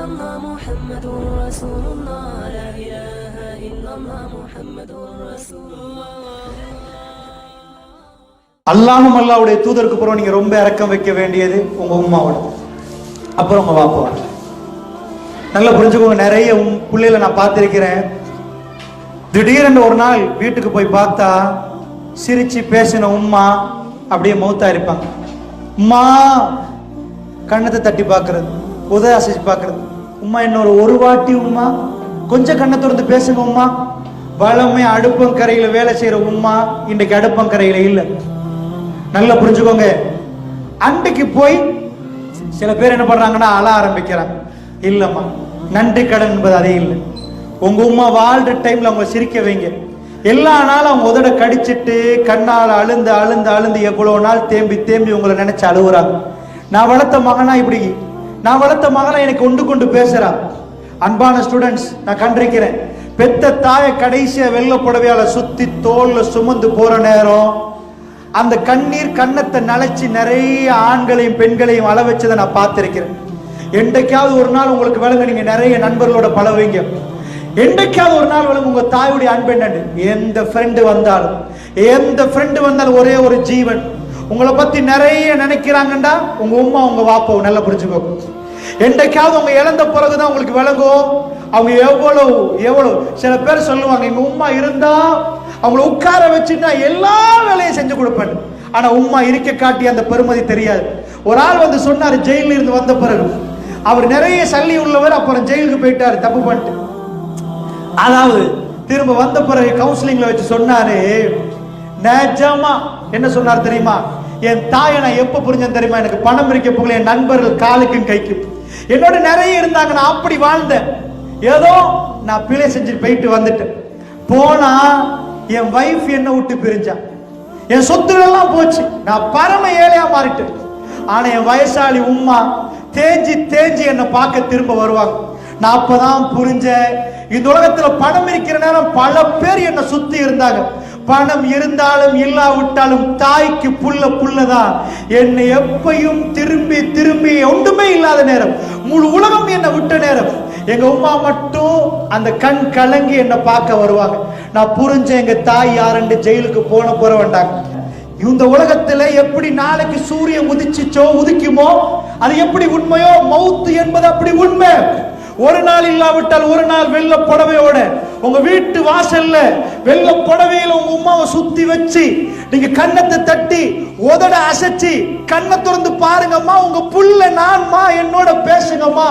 الله محمد رسول الله لا إله إلا الله محمد رسول الله அல்லாஹும் அல்லாவுடைய தூதருக்கு அப்புறம் நீங்க ரொம்ப இறக்கம் வைக்க வேண்டியது உங்க உம்மாவோட அப்புறம் உங்க பாப்பாவோட நல்லா புரிஞ்சுக்கோங்க நிறைய உம் பிள்ளைகளை நான் பார்த்திருக்கிறேன் திடீரென்று ஒரு நாள் வீட்டுக்கு போய் பார்த்தா சிரிச்சு பேசின உம்மா அப்படியே மௌத்தா இருப்பாங்க உம்மா கண்ணத்தை தட்டி பார்க்கறது உதய அசைச்சு பார்க்கறது. உம்மா இன்னொரு ஒரு வாட்டி உமா கொஞ்சம் கண்ணை திறந்து பேசுங்க உம்மா. வளமை அடுப்பங்கரையில் வேலை செய்யற உம்மா இன்றைக்கு அடுப்பங்கரையில் இல்லை. நல்லா புரிஞ்சுக்கோங்க. அன்றைக்கு போய் சில பேர் என்ன பண்றாங்கன்னா அழ ஆரம்பிக்கிறாங்க. இல்லம்மா நன்றி கடன் என்பது அதே இல்லை. உங்க உம்மா வாழ்ற டைம்ல அவங்க சிரிக்க வைங்க. எல்லா நாளும் அவங்க உதட கடிச்சிட்டு கண்ணால் அழுந்து அழுந்து அழுந்து எவ்வளவு நாள் தேம்பி தேம்பி உங்களை நினைச்சு அழுகுறாங்க நான் வளர்த்த மகனா இப்படி நான் வளர்த்த மகனா எனக்கு கொண்டு கொண்டு பேசுறா. அன்பான ஸ்டூடெண்ட்ஸ் நான் கண்டிருக்கிறேன். பெத்த தாயை கடைசியா வெள்ள புடவையால சுத்தி தோல்ல சுமந்து போற நேரம் அந்த கண்ணீர் கன்னத்தை நனைச்சி நிறைய ஆண்களையும் பெண்களையும் அள வச்சதை நான் பார்த்திருக்கிறேன். என்றைக்காவது ஒரு நாள் உங்களுக்கு விளங்க நீங்க நிறைய நண்பர்களோட பழகுவீங்க. என்றைக்காவது ஒரு நாள் விளங்க உங்க தாயுடைய அன்பு என்னன்னு? எந்த ஃப்ரெண்டு வந்தாலும் எந்த ஃப்ரெண்டு வந்தாலும் ஒரே ஒரு ஜீவன். உங்களை பத்தி நிறைய நினைக்கிறாங்கண்டா. உங்க உம்மா உங்க வாப்போ நல்லா புரிஞ்சுக்கோ. என்றைக்காவது உங்க இழந்த பிறகுதான் உங்களுக்கு விளங்கும். அவங்க எவ்வளவு எவ்வளவு சில பேர் சொல்லுவாங்க எங்க உம்மா இருந்தா அவங்கள உட்கார வச்சுட்டு நான் எல்லா வேலையும் செஞ்சு கொடுப்பேன். ஆனா உம்மா இருக்க காட்டி அந்த பெருமதி தெரியாது. ஒரு ஆள் வந்து சொன்னாரு ஜெயில இருந்து வந்த பிறகு. அவர் நிறைய சல்லி உள்ளவர் அப்புறம் ஜெயிலுக்கு போயிட்டாரு தப்பு பண்ணிட்டு. அதாவது திரும்ப வந்த பிறகு கவுன்சிலிங்ல வச்சு சொன்னாரு நிஜமா. என்ன சொன்னார் தெரியுமா? என் தாயை நான் எப்போ புரிஞ்சேன் தெரியுமா? எனக்கு பணம் இருக்க போகல என் நண்பர்கள் காலுக்கும் கைக்கும். என்னோட நிறைய இருந்தாங்க நான் அப்படி வாழ்ந்தேன். ஏதோ நான் பிழை செஞ்சு போயிட்டு வந்துட்டேன். போனா என் வைஃப் என்ன விட்டு பிரிஞ்சா. என் சொத்துகளெல்லாம் போச்சு. நான் பரம ஏழையா மாறிட்டேன். ஆனா என் வயசாளி உம்மா தேஞ்சி தேஞ்சி என்னை பார்க்க திரும்ப வருவாங்க. நான் அப்பதான் புரிஞ்சேன் இந்த உலகத்துல பணம் இருக்கிற நேரம் பல பேர் என்னை சுத்தி இருந்தாங்க. பணம் இருந்தாலும் இல்லாவிட்டாலும் தாய்க்கு புல்ல புல்லதான் என்னை எப்பையும் திரும்பி திரும்பி ஒன்றுமே இல்லாத நேரம். முழு உலகம் என்னை விட்ட நேரம். எங்க உமா மட்டும் அந்த கண் கலங்கி என்னை பார்க்க வருவாங்க. நான் புரிஞ்ச எங்க தாய் யாருன்னு ஜெயிலுக்கு போன போற வேண்டாங்க இந்த உலகத்துல எப்படி நாளைக்கு சூரியன் உதிச்சிச்சோ உதிக்குமோ அது எப்படி உண்மையோ மவுத்து என்பது அப்படி உண்மை. ஒரு நாள் இல்லாவிட்டால் ஒரு நாள் வெள்ள புடவையோட உங்க வீட்டு வாசல்ல வெள்ள புடவையில உங்க உமாவை சுத்தி வச்சு நீங்க கன்னத்தை தட்டி உதட அசைச்சு கண்ணை திறந்து பாருங்கம்மா உங்க புள்ள நான்மா என்னோட பேசுங்கம்மா.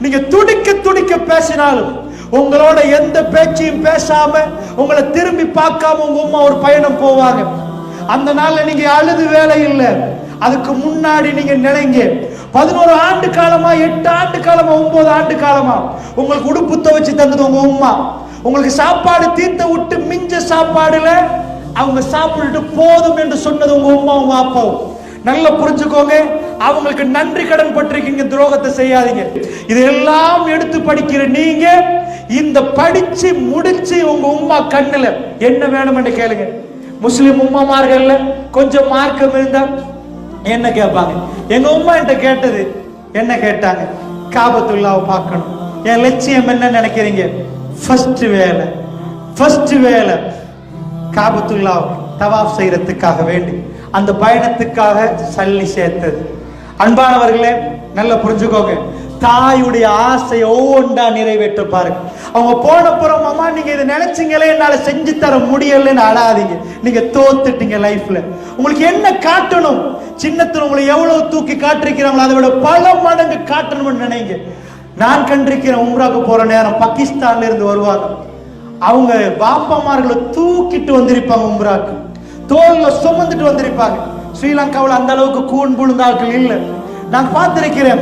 நீங்க துடிக்க துடிக்க பேசினாலும் உங்களோட எந்த பேச்சையும் பேசாம உங்களை திரும்பி பார்க்காம உங்க உமா ஒரு பயணம் போவாங்க. அந்த நாள்ல நீங்க அழுது வேலை இல்லை. அதுக்கு முன்னாடி நீங்க நினைங்க. பதினோரு ஆண்டு காலமா எட்டு ஆண்டு காலமா ஒன்பது ஆண்டு காலமா உங்களுக்கு உடுப்பு துவைச்சு தந்தது உங்க உம்மா உங்களுக்கு சாப்பாடு தீர்த்த விட்டு மிஞ்ச சாப்பாடுல அவங்க சாப்பிட்டுட்டு போதும் என்று சொன்னது உங்க உம்மா அப்பாவும். நல்லா புரிஞ்சுக்கோங்க. அவங்களுக்கு நன்றி கடன் பட்டிருக்கீங்க துரோகத்தை செய்யாதீங்க. இதெல்லாம் எடுத்து படிக்கிற நீங்க இந்த படிச்சு முடிச்சு உங்க உம்மா கண்ணுல என்ன வேணும்னு கேளுங்க. முஸ்லிம் உம்மாமார்கள்ல கொஞ்சம் மார்க்கம் இருந்தா என்ன கேட்பாங்க? எங்க உம்மா என்கிட்ட கேட்டது என்ன கேட்டாங்க? காபத்துள்ளாவை பார்க்கணும். என் லட்சியம் என்ன நினைக்கிறீங்க? ஃபர்ஸ்ட் வேலை. ஃபர்ஸ்ட் வேலை. காபத்துல்லா தவாப் செய்யறதுக்காக வேண்டி. அந்த பயணத்துக்காக சல்லி சேர்த்தது. அன்பானவர்களே நல்லா புரிஞ்சுக்கோங்க. தாயுடைய ஆசையை ஒவ்வொன்றா நிறைவேற்ற பாருங்க. அவங்க போன புறம் அம்மா நீங்க இதை நினைச்சீங்களே? என்னால செஞ்சு தர முடியலன்னு அழாதீங்க நீங்க தோத்துட்டீங்க லைஃப்ல. உங்களுக்கு என்ன காட்டணும்? சின்னத்துல உங்களை எவ்வளவு தூக்கி காட்டிருக்கிறாங்களோ அதை விட பல மடங்கு காட்டணும்னு நினைங்க. நான் கண்டிருக்கிறேன் உம்ராக்கு போற நேரம் பாகிஸ்தான்ல இருந்து வருவாங்க. அவங்க பாப்பாமார்களை தூக்கிட்டு வந்திருப்பாங்க உம்ராக்கு. தோல்ல சுமந்துட்டு வந்திருப்பாங்க. ஸ்ரீலங்காவில் அந்த அளவுக்கு கூன் புழுந்தாக்கள் இல்லை. நான் பார்த்திருக்கிறேன்.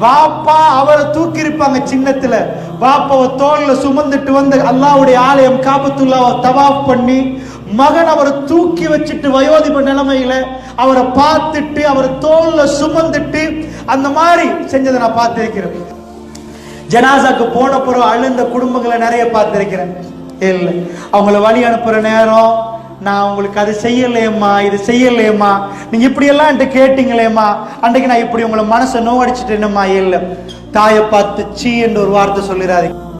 பாப்பா அவரை தூக்கி இருப்பாங்க சின்னத்துல. பாப்பாவை தோல்ல சுமந்துட்டு வந்து அல்லாவுடைய ஆலயம் காபத்துல்லாவை தவாப் பண்ணி மகன் அவரை தூக்கி வச்சுட்டு வயோதிப நிலைமையில அவரை பார்த்துட்டு அவரை தோல்ல சுமந்துட்டு அந்த மாதிரி செஞ்சதை நான் பார்த்திருக்கிறேன். ஜனாசாக்கு போன பிறகு அழுந்த குடும்பங்களை நிறைய பார்த்துருக்கிறேன். இல்லை. அவங்கள வழி அனுப்புற நேரம் நான் உங்களுக்கு அது செய்யலையேம்மா இது செய்யலையம்மா. நீங்க இப்படியெல்லாம் என்கிட்ட கேட்டீங்களேம்மா. அன்றைக்கு நான் இப்படி உங்களை மனசை நோவடிச்சிட்டேனம்மா இல்லை. தாயை பார்த்து சீ என்று ஒரு வார்த்தை சொல்லிடாதீங்க.